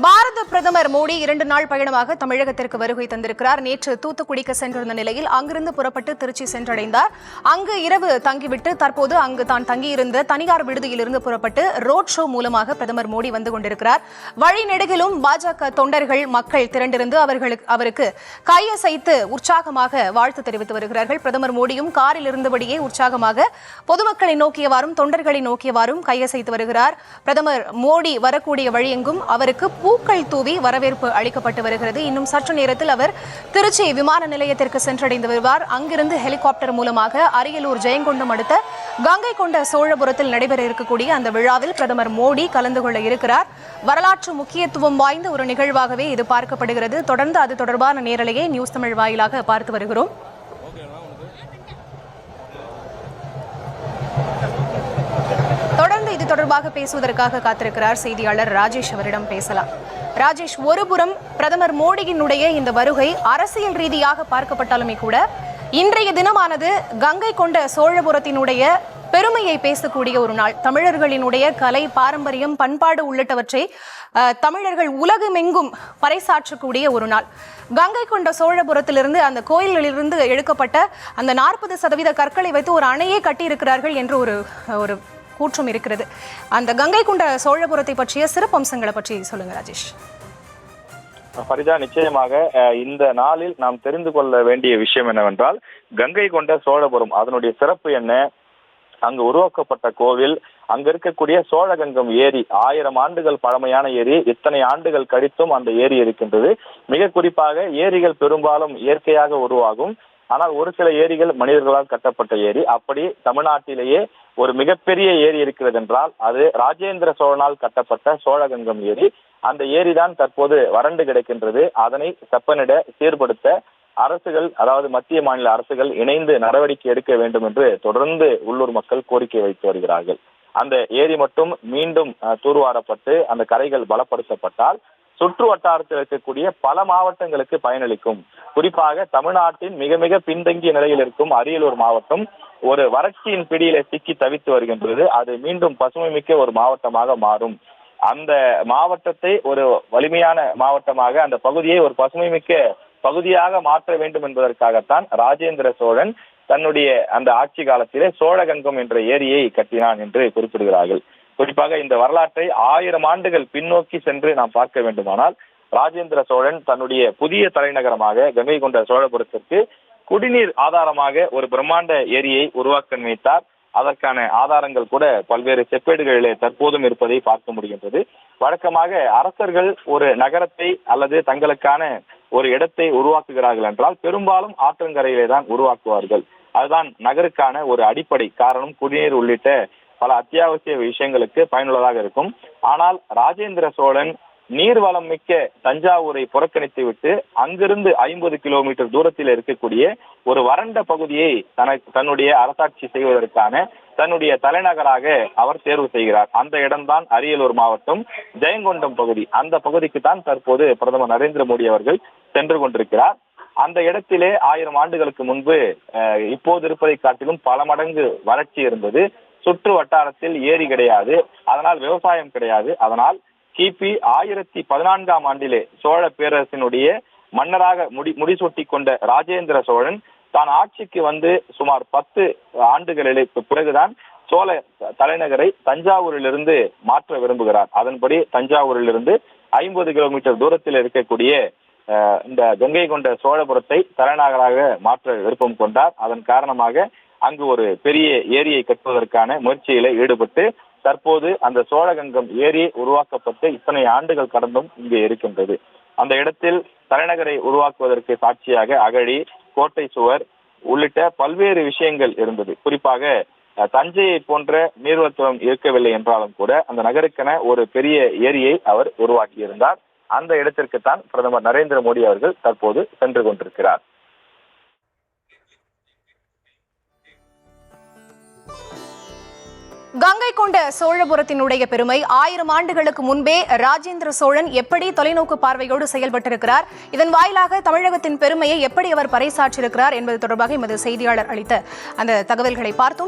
பாரத பிரதமர் மோடி இரண்டு நாள் பயணமாக தமிழகத்திற்கு வருகை தந்திருக்கிறார். நேற்று தூத்துக்குடிக்கு சென்றிருந்த நிலையில் அங்கிருந்து புறப்பட்டு திருச்சி சென்றடைந்தார். அங்கு இரவு தங்கிவிட்டு தற்போது அங்கு தான் தங்கியிருந்த தனியார் விடுதியிலிருந்து புறப்பட்டு ரோட் ஷோ மூலமாக பிரதமர் மோடி வந்து கொண்டிருக்கிறார். வழிநெடுகிலும் பாஜக தொண்டர்கள் மக்கள் திரண்டிருந்து அவர்களுக்கு அவருக்கு கையசைத்து உற்சாகமாக வாழ்த்து தெரிவித்து வருகிறார்கள். பிரதமர் மோடியும் காரில் இருந்தபடியே உற்சாகமாக பொதுமக்களை நோக்கியவாறும் தொண்டர்களை நோக்கியவாறும் கையசைத்து வருகிறார். பிரதமர் மோடி வரக்கூடிய வழியெங்கும் அவருக்கு பூக்கள் தூவி வரவேற்பு அளிக்கப்பட்டு வருகிறது. இன்னும் சற்று நேரத்தில் அவர் திருச்சி விமான நிலையத்திற்கு சென்றடைந்து வருவார். அங்கிருந்து ஹெலிகாப்டர் மூலமாக அரியலூர் ஜெயங்கொண்டம் அடுத்த கங்கை கொண்ட சோழபுரத்தில் நடைபெற இருக்கக்கூடிய அந்த விழாவில் பிரதமர் மோடி கலந்து கொள்ள இருக்கிறார். வரலாற்று முக்கியத்துவம் வாய்ந்த ஒரு நிகழ்வாகவே இது பார்க்கப்படுகிறது. தொடர்ந்து அது தொடர்பான நேரலையை நியூஸ் தமிழ் வாயிலாக பார்த்து வருகிறோம். தொடர்பாக பேசுவதற்காக காத்திருக்கிறார் செய்தியாளர் ராஜேஷ் அவரிடம் பேசலாம். ராஜேஷ் ஒருபுறம் பிரதமர் மோடியினுடைய இந்த வருகை அரசியல் ரீதியாக பார்க்கப்பட்டாலுமே கூட இன்றைய தினமானது கங்கை கொண்ட சோழபுரத்தினுடைய பெருமையை பேசக்கூடிய ஒரு நாள். தமிழர்களினுடைய கலை பாரம்பரியம் பண்பாடு உள்ளிட்டவற்றை அஹ், தமிழர்கள் உலகமெங்கும் பறைசாற்றக்கூடிய ஒரு நாள். கங்கை கொண்ட சோழபுரத்திலிருந்து அந்த கோயிலிலிருந்து எடுக்கப்பட்ட அந்த நாற்பது சதவீத கற்களை வைத்து ஒரு அணையே கட்டியிருக்கிறார்கள் என்று ஒரு ஒரு கூற்றம் இருக்கிறது. அந்த கங்கை கொண்ட சோழபுரத்தை பற்றிய சிறப்பு அம்சங்களை பற்றி சொல்லுங்க ராஜேஷ். ஃபரிதா நிச்சயமாக இந்த நாளில் நாம் தெரிந்து கொள்ள வேண்டிய விஷயம் என்னவென்றால் கங்கை கொண்ட சோழபுரம் அதனுடைய சிறப்பு என்ன? அங்கு உருவாக்கப்பட்ட கோவில் அங்க இருக்கக்கூடிய சோழகங்கம் ஏரி ஆயிரம் ஆண்டுகள் பழமையான ஏரி இத்தனை ஆண்டுகள் கழித்தும் அந்த ஏரி இருக்கின்றது. மிக குறிப்பாக ஏரிகள் பெரும்பாலும் இயற்கையாக உருவாகும். ஆனால் ஒரு சில ஏரிகள் மனிதர்களால் கட்டப்பட்ட ஏரி. அப்படி தமிழ்நாட்டிலேயே ஒரு மிகப்பெரிய ஏரி இருக்கிறது என்றால் அது ராஜேந்திர சோழனால் கட்டப்பட்ட சோழகங்கம் ஏரி. அந்த ஏரி தான் தற்போது வறண்டு கிடக்கின்றது. அதனை செப்பனிட சீர்படுத்த அரசுகள் அதாவது மத்திய மாநில அரசுகள் இணைந்து நடவடிக்கை எடுக்க வேண்டும் என்று தொடர்ந்து உள்ளூர் மக்கள் கோரிக்கை வைத்து வருகிறார்கள். அந்த ஏரி மட்டும் மீண்டும் தூர்வாரப்பட்டு அந்த கரைகள் பலப்படுத்தப்பட்டால் சுற்று வட்டாரத்தில் இருக்கக்கூடிய பல மாவட்டங்களுக்கு பயனளிக்கும். குறிப்பாக தமிழ்நாட்டின் மிக மிக பின்தங்கிய நிலையில் இருக்கும் அரியலூர் மாவட்டம் ஒரு வறட்சியின் பிடியில சிக்கி தவித்து வருகின்றது. அது மீண்டும் பசுமை மிக்க ஒரு மாவட்டமாக மாறும். அந்த மாவட்டத்தை ஒரு வலிமையான மாவட்டமாக அந்த பகுதியை ஒரு பசுமை மிக்க பகுதியாக மாற்ற வேண்டும் என்பதற்காகத்தான் ராஜேந்திர சோழன் தன்னுடைய அந்த ஆட்சி காலத்திலே சோழகங்கம் என்ற ஏரியை கட்டினான் என்று குறிப்பிடுகிறார்கள். குறிப்பாக இந்த வரலாற்றை ஆயிரம் ஆண்டுகள் பின்னோக்கி சென்று நாம் பார்க்க வேண்டுமானால் ராஜேந்திர சோழன் தன்னுடைய புதிய தலைநகரமாக கங்கை கொண்ட சோழபுரத்திற்கு குடிநீர் ஆதாரமாக ஒரு பிரம்மாண்ட ஏரியை உருவாக்க நினைத்தார். அதற்கான ஆதாரங்கள் கூட பல்வேறு செப்பேடுகளிலே தற்போதும் இருப்பதை பார்க்க முடிகின்றது. வழக்கமாக அரசர்கள் ஒரு நகரத்தை அல்லது தங்களுக்கான ஒரு இடத்தை உருவாக்குகிறார்கள் என்றால் பெரும்பாலும் ஆற்றங்கரையிலே தான் உருவாக்குவார்கள். அதுதான் நகருக்கான ஒரு அடிப்படை காரணம் குடிநீர் உள்ளிட்ட பல அத்தியாவசிய விஷயங்களுக்கு பயனுள்ளதாக இருக்கும். ஆனால் ராஜேந்திர சோழன் நீர்வளம் மிக்க தஞ்சாவூரை புறக்கணித்து விட்டு அங்கிருந்து ஐம்பது கிலோமீட்டர் தூரத்தில் இருக்கக்கூடிய ஒரு வறண்ட பகுதியை தனக்கு தன்னுடைய அரசாட்சி செய்வதற்கான தன்னுடைய தலைநகராக அவர் தேர்வு செய்கிறார். அந்த இடம்தான் அரியலூர் மாவட்டம் ஜெயங்கொண்டம் பகுதி. அந்த பகுதிக்கு தான் தற்போது பிரதமர் நரேந்திர மோடி அவர்கள் சென்று கொண்டிருக்கிறார். அந்த இடத்திலே ஆயிரம் ஆண்டுகளுக்கு முன்பு இப்போது இருப்பதை காட்டிலும் பல மடங்கு வறட்சி இருந்தது. சுற்று வட்டாரத்தில் ஏரி கிடையாது. அதனால் விவசாயம் கிடையாது. அதனால் கிபி ஆயிரத்தி பதினான்காம் ஆண்டிலே சோழ பேரரசினுடைய மன்னராக முடி முடிசூட்டி கொண்ட ராஜேந்திர சோழன் தான் ஆட்சிக்கு வந்து சுமார் பத்து ஆண்டுகளிலே பிறகுதான் சோழ தலைநகரை தஞ்சாவூரிலிருந்து மாற்ற விரும்புகிறார். அதன்படி தஞ்சாவூரிலிருந்து ஐம்பது கிலோமீட்டர் தூரத்தில் இருக்கக்கூடிய இந்த கங்கை கொண்ட சோழபுரத்தை தலைநகராக மாற்ற விருப்பம் கொண்டார். அதன் காரணமாக அங்கு ஒரு பெரிய ஏரியை கட்டுவதற்கான முயற்சியில ஈடுபட்டு தற்போது அந்த சோழகங்கம் ஏரி உருவாக்கப்பட்டு இத்தனை ஆண்டுகள் கடந்தும் இங்கே இருக்கின்றது. அந்த இடத்தில் தலைநகரை உருவாக்குவதற்கு சாட்சியாக அகழி கோட்டை சுவர் உள்ளிட்ட பல்வேறு விஷயங்கள் இருந்தது. குறிப்பாக தஞ்சையை போன்ற நீர்வத்துவம் இருக்கவில்லை என்றாலும் கூட அந்த நகருக்கென ஒரு பெரிய ஏரியை அவர் உருவாக்கியிருந்தார். அந்த இடத்திற்கு தான் பிரதமர் நரேந்திர மோடி அவர்கள் தற்போது சென்று கொண்டிருக்கிறார். கங்கை கொண்ட சோழபுரத்தினுடைய பெருமை ஆயிரம் ஆண்டுகளுக்கு முன்பே ராஜேந்திர சோழன் எப்படி தொலைநோக்கு பார்வையோடு செயல்பட்டிருக்கிறார் இதன் வாயிலாக தமிழகத்தின் பெருமையை எப்படி அவர் பறைசாற்றியிருக்கிறார் என்பது தொடர்பாக எமது செய்தியாளர் அளித்த அந்த தகவல்களை பார்த்தோம்.